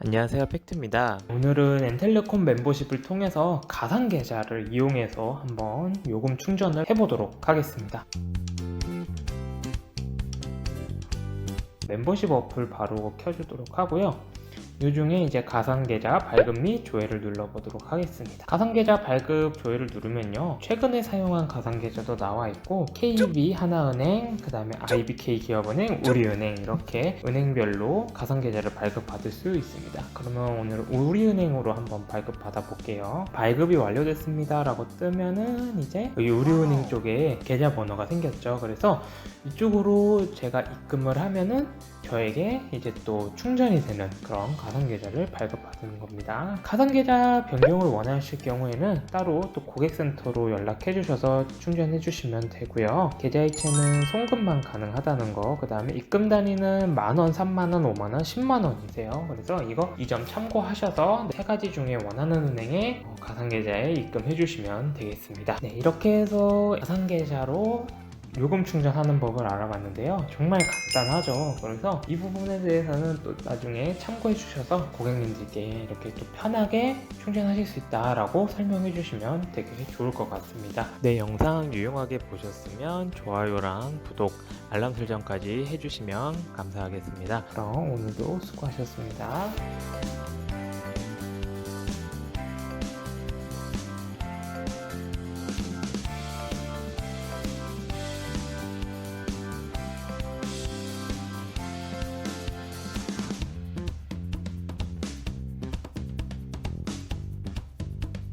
안녕하세요 팩트입니다 오늘은 엔텔레콤 멤버십을 통해서 가상 계좌를 이용해서 한번 요금 충전을 해보도록 하겠습니다. 멤버십 어플 바로 켜주도록 하고요. 이 중에 이제 가상 계좌 발급 및 조회를 눌러보도록 하겠습니다. 가상 계좌 발급 조회를 누르면요. 최근에 사용한 가상 계좌도 나와 있고 KB 하나은행, 그 다음에 IBK 기업은행, 우리은행 이렇게 은행별로 가상 계좌를 발급받을 수 있습니다. 그러면 오늘 우리은행으로 한번 발급 받아 볼게요. 발급이 완료됐습니다 라고 뜨면은 이제 여기 우리은행 쪽에 계좌 번호가 생겼죠. 그래서 이쪽으로 제가 입금을 하면은 저에게 이제 또 충전이 되는 그런 가상 계좌를 발급받는 겁니다. 가상 계좌 변경을 원하실 경우에는 따로 또 고객센터로 연락해 주셔서 충전해 주시면 되고요. 계좌 이체는 송금만 가능하다는 거, 그 다음에 입금 단위는 만원, 3만원, 5만원, 10만원이세요. 그래서 이거 이 점 참고하셔서 세 가지 중에 원하는 은행에 어, 가상 계좌에 입금해 주시면 되겠습니다. 네, 이렇게 해서 가상 계좌로 요금 충전하는 법을 알아봤는데요. 정말 간단하죠. 그래서 이 부분에 대해서는 또 나중에 참고해 주셔서 고객님들께 이렇게 또 편하게 충전하실 수 있다라고 설명해 주시면 되게 좋을 것 같습니다. 내 영상 유용하게 보셨으면 좋아요랑 구독, 알람 설정까지 해주시면 감사하겠습니다 그럼 오늘도 수고하셨습니다.